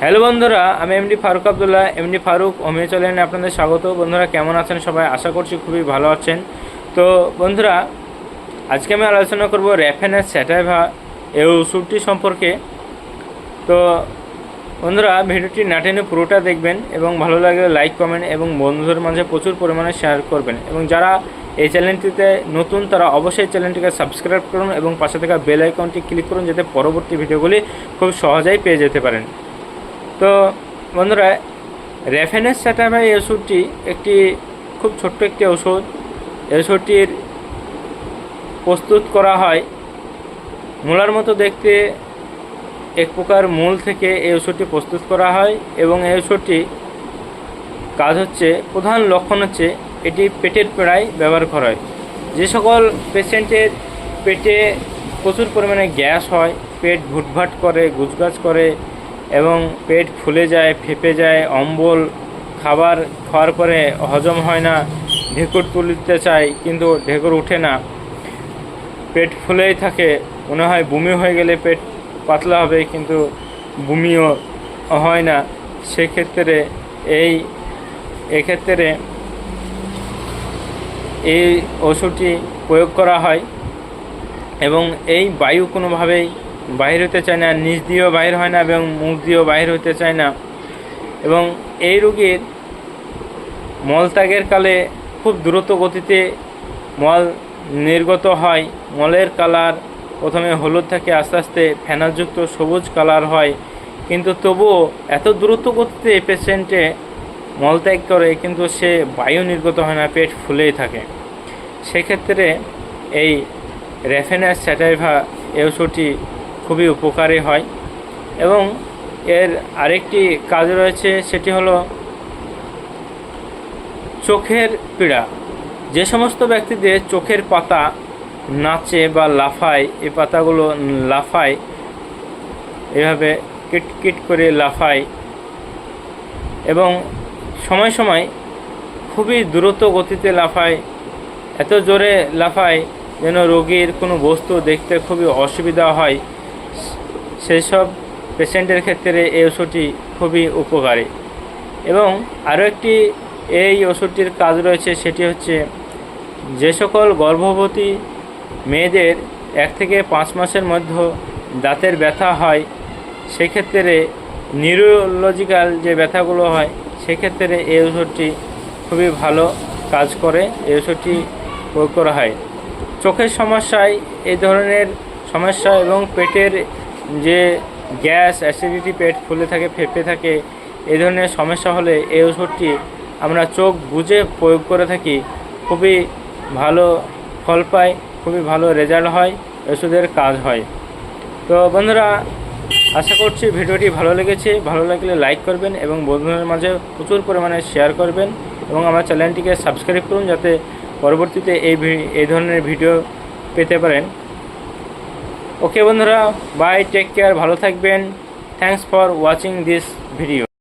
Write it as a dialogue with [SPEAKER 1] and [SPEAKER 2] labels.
[SPEAKER 1] Hello বন্ধুরা, আমি MD Faruk Abdullah MD Faruk homeo চ্যানেলে আপনাদের স্বাগত। বন্ধুরা, কেমন আছেন? সবাই আশা করছি খুবই ভালো আছেন। তো বন্ধুরা, আজকে আমি আলোচনা করব র্যাফেনের স্যাটাইভা এই ওষুধটি সম্পর্কে। তো বন্ধুরা, ভিডিওটি না টেনে পুরোটা দেখবেন এবং ভালো লাগলে লাইক, কমেন্ট এবং বন্ধুদের মাঝে প্রচুর পরিমাণে শেয়ার করবেন। এবং যারা এই চ্যানেলটিতে নতুন, তারা অবশ্যই চ্যানেলটিকে সাবস্ক্রাইব করুন এবং পাশে থাকা বেল আইকনটি ক্লিক করুন, যাতে পরবর্তী ভিডিওগুলি খুব সহজেই পেয়ে যেতে পারেন। তো বন্ধুরা রেফেনেস স্যাটামা এই ওষুধটি একটি খুব ছোট্ট একটি ওষুধ। এই ওষুধটির প্রস্তুত করা হয় মূলার মতো দেখতে। এক প্রকার মূল থেকে এই ওষুধটি প্রস্তুত করা হয় এবং এই ওষুধটি কাজ হচ্ছে, প্রধান লক্ষণ হচ্ছে এটি পেটের পীড়ায় ব্যবহার করা হয়। যে সকল পেশেন্টের পেটে প্রচুর পরিমাণে গ্যাস হয়, পেট ভুটভাট করে গুজগাছ করে এবং পেট ফুলে যায়, ফেপে যায়, অম্বল খাবার খাওয়ার পরে হজম হয় না, ঢেকুর তুলতে চায় কিন্তু ঢেকুর ওঠে না। পেট ফুলেই থাকে, মনে হয় বমি হয়ে গেলে পেট পাতলা হবে কিন্তু বমিও হয় না। সেক্ষেত্রে এই, এক্ষেত্রে এই ওষুধটি প্রয়োগ করা হয় এবং এই বায়ু কোনোভাবেই বাহির হতে চায় না নিচ দিয়েও বাহির হয় না এবং মুখ দিয়েও বাহির হতে চায় না। এবং এই রোগীর মলত্যাগের কালে খুব দ্রুত গতিতে মল নির্গত হয়। মলের কালার প্রথমে হলুদ থাকে, আস্তে আস্তে ফেনাযুক্ত সবুজ কালার হয়। কিন্তু তবুও এত দ্রুত গতিতে পেশেন্টে মলত্যাগ করে, কিন্তু সে বায়ু নির্গত হয় না, পেট ফুলেই থাকে। সেক্ষেত্রে এই রেফেনাস স্যাটাইভা এই ওষুধটি খুবই উপকারী হয়। এবং এর আরেকটি কাজ রয়েছে, সেটি হলো চোখের পীড়া। যে সমস্ত ব্যক্তিদের চোখের পাতা নাচে বা লাফায় এই পাতাগুলো লাফায়, এভাবে কিট কিট করে লাফায় এবং সময় সময় খুবই দ্রুত গতিতে লাফায়, এত জোরে লাফায় যেন রোগীর কোনো বস্তু দেখতে খুবই অসুবিধা হয়। সেই সব পেশেন্টের ক্ষেত্রে এই ওষুধটি খুবই উপকারী। এবং আরও একটি এই ওষুধটির কাজ রয়েছে, সেটি হচ্ছে যে সকল গর্ভবতী মেয়েদের এক থেকে পাঁচ মাসের মধ্যে দাঁতের ব্যথা হয়, সেক্ষেত্রে নিউরোলজিক্যাল যে ব্যথাগুলো হয়, সেক্ষেত্রে এই ওষুধটি খুবই ভালো কাজ করে, এই ওষুধটি প্রয়োগ করা হয়। চোখের সমস্যায় এই ধরনের সমস্যা এবং পেটের যে গ্যাস অ্যাসিডিটি পেট ফুলে থাকে, ফেপে থাকে এই ধরনের সমস্যা হলে এই ওষুধটি আমরা চোখ বুঝে প্রয়োগ করে থাকি। খুবই ভালো ফল পাই খুবই ভালো রেজাল্ট হয়, ওষুধের কাজ হয়। তো বন্ধুরা, আশা করছি ভিডিওটি ভালো লেগেছে। ভালো লাগলে লাইক করবেন এবং বন্ধুদের মাঝে প্রচুর পরিমাণে শেয়ার করবেন এবং আমার চ্যানেলটিকে সাবস্ক্রাইব করুন যাতে পরবর্তীতে এই এই ধরনের ভিডিও পেতে পারেন। ওকে বন্ধুরা বাই টেক কেয়ার ভালো থাকবেন। Thanks for watching this video